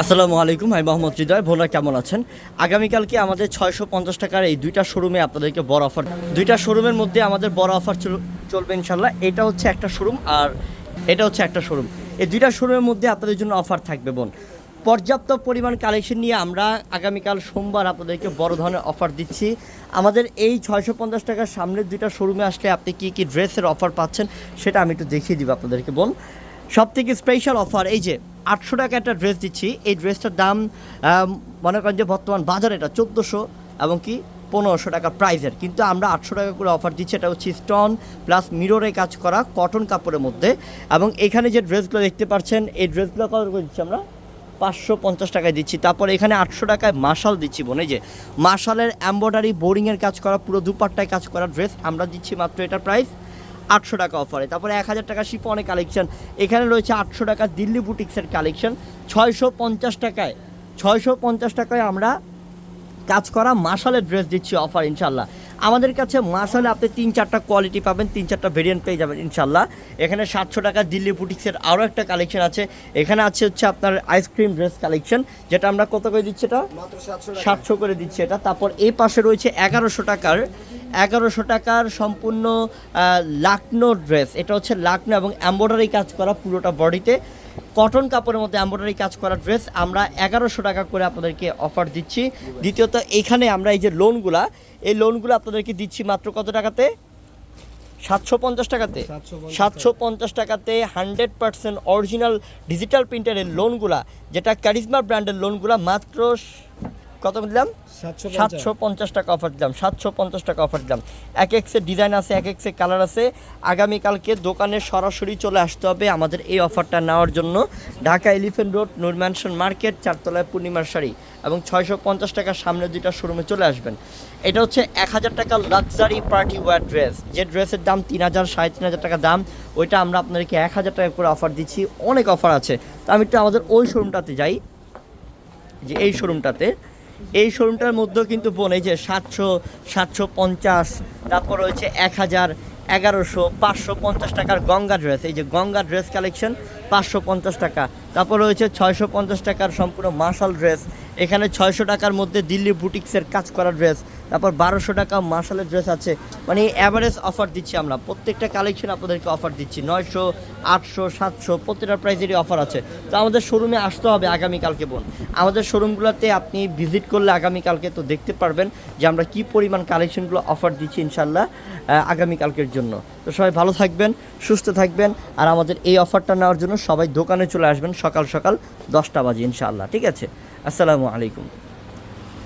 আসসালামু আলাইকুম, আমি মোহাম্মদ হৃদয়। ভোলা কেমন আছেন? আগামীকালকে আমাদের ছয়শো পঞ্চাশ টাকার এই দুইটা শোরুমে আপনাদেরকে বড় অফার দুইটা শোরুমের মধ্যে আমাদের বড় অফার চলবে ইনশাল্লাহ এটা হচ্ছে একটা শোরুম আর এটা হচ্ছে একটা শোরুম এই দুইটা শোরুমের মধ্যে আপনাদের জন্য অফার থাকবে বোন। পর্যাপ্ত পরিমাণ কালেকশন নিয়ে আমরা আগামীকাল সোমবার আপনাদেরকে বড় ধরনের অফার দিচ্ছি। আমাদের এই ছয়শো পঞ্চাশ টাকার সামনের দুইটা শোরুমে আসলে আপনি কী কী ড্রেসের অফার পাচ্ছেন, সেটা আমি একটু দেখিয়ে দিব আপনাদেরকে বোন। সব থেকে স্পেশাল অফার এই যে আটশো টাকা একটা ড্রেস দিচ্ছি। এই ড্রেসটার দাম মনে করেন যে বর্তমান বাজারে এটা চোদ্দোশো এবং কি পনেরোশো টাকা প্রাইজের কিন্তু আমরা আটশো টাকা করে অফার দিচ্ছি, এটা হচ্ছে স্টোন প্লাস মিররে কাজ করা কটন কাপড়ের মধ্যে। এবং এখানে যে ড্রেসগুলো দেখতে পাচ্ছেন, এই ড্রেসগুলো কত করে দিচ্ছি আমরা? পাঁচশো পঞ্চাশ টাকায় দিচ্ছি। তারপর এখানে আটশো টাকায় মার্শাল দিচ্ছি বোন যে মার্শালের এম্ব্রয়ডারি বোরিংয়ের কাজ করা, পুরো দুপাট্টায় কাজ করা ড্রেস আমরা দিচ্ছি মাত্র এটার প্রাইস আটশো টাকা অফারে তারপরে এক হাজার টাকা শিপনে কালেকশন এখানে রয়েছে আটশো টাকা দিল্লি বুটিক্সের কালেকশন ছয়শো পঞ্চাশ টাকায়, ছয়শো পঞ্চাশ টাকায় আমরা কাজ করা মাসালের ড্রেস দিচ্ছি অফার ইনশাল্লাহ আমাদের কাছে মার্শালে আপনি তিন চারটা কোয়ালিটি পাবেন তিন চারটা ভেরিয়েন্ট পেয়ে যাবেন ইনশাল্লাহ এখানে সাতশো টাকা দিল্লি বুটিক্সের আরও একটা কালেকশন আছে। এখানে আছে হচ্ছে আপনার আইসক্রিম ড্রেস কালেকশন যেটা আমরা কত করে দিচ্ছি এটা? সাতশো করে দিচ্ছে এটা। তারপর এই পাশে রয়েছে এগারোশো টাকার এগারোশো টাকার সম্পূর্ণ লাকনো ড্রেস এটা হচ্ছে লাকনো এবং এম্ব্রয়ডারি কাজ করা পুরোটা বডিতে কটন কাপড়ের মধ্যে এম্ব্রয়ডারি কাজ করা ড্রেস আমরা এগারোশো টাকা করে আপনাদেরকে অফার দিচ্ছি। দ্বিতীয়ত এখানে আমরা এই যে লোনগুলা এই লোনগুলো আপনাদেরকে দিচ্ছি মাত্র কত টাকাতে? সাতশো পঞ্চাশ টাকাতে? সাতশো পঞ্চাশ টাকাতে হান্ড্রেড পার্সেন্ট অরিজিনাল ডিজিটাল প্রিন্টারের লোনগুলা যেটা ক্যারিজমা ব্র্যান্ডের লোনগুলা মাত্র কত দিলাম? সাতশো পঞ্চাশ। টাকা অফার দিলাম সাতশো পঞ্চাশ টাকা অফার দিলাম। এক এক্সের ডিজাইন আছে এক এক্সের কালার আছে। আগামীকালকে দোকানে সরাসরি চলে আসতে হবে আমাদের এই অফারটা নেওয়ার জন্য। Dhaka elephant road Noor mansion market চারতলায় পূর্ণিমার শাড়ি এবং ছয়শো পঞ্চাশ টাকার সামনে দুইটা শোরুমে চলে আসবেন। এটা হচ্ছে এক হাজার টাকা লাক্সারি পার্টি ওয়ার ড্রেস যে ড্রেসের দাম তিন হাজার সাড়ে তিন হাজার টাকা দাম ওইটা আমরা আপনাদেরকে এক হাজার টাকা করে অফার দিচ্ছি। অনেক অফার আছে। তো আমি একটু আমাদের ওই শোরুমটাতে যাই। যে এই শোরুমটাতে এই শোরুমটার মধ্যেও কিন্তু বোন, এই যে সাতশো সাতশো পঞ্চাশ, তারপর রয়েছে এক হাজার এগারোশো পাঁচশো পঞ্চাশ টাকার গঙ্গা ড্রেস এই যে গঙ্গা ড্রেস কালেকশন পাঁচশো পঞ্চাশ টাকা। তারপর রয়েছে ছয়শো পঞ্চাশ টাকার সম্পূর্ণ মার্শাল ড্রেস। এখানে ছয়শো টাকার মধ্যে দিল্লি বুটিক্সের কাজ করা ড্রেস। তারপর বারোশো টাকা মার্শালের ড্রেস আছে। মানে অ্যাভারেজ অফার দিচ্ছি আমরা। প্রত্যেকটা কালেকশন আপনাদেরকে অফার দিচ্ছি। নয়শো, আটশো, সাতশো প্রত্যেকটা প্রাইজেরই অফার আছে। তো আমাদের শোরুমে আসতে হবে আগামীকালকে বোন। আমাদের শোরুমগুলোতে আপনি ভিজিট করলে আগামীকালকে তো দেখতে পারবেন যে আমরা কি পরিমাণ কালেকশনগুলো অফার দিচ্ছি ইনশাল্লাহ আগামীকালকের জন্য। তো সবাই ভালো থাকবেন, সুস্থ থাকবেন। আর আমাদের এই অফারটা নেওয়ার জন্য সবাই দোকানে চলে আসবেন সকাল সকাল দশটা বাজে ইনশাআল্লাহ ঠিক আছে? আসসালামু আলাইকুম।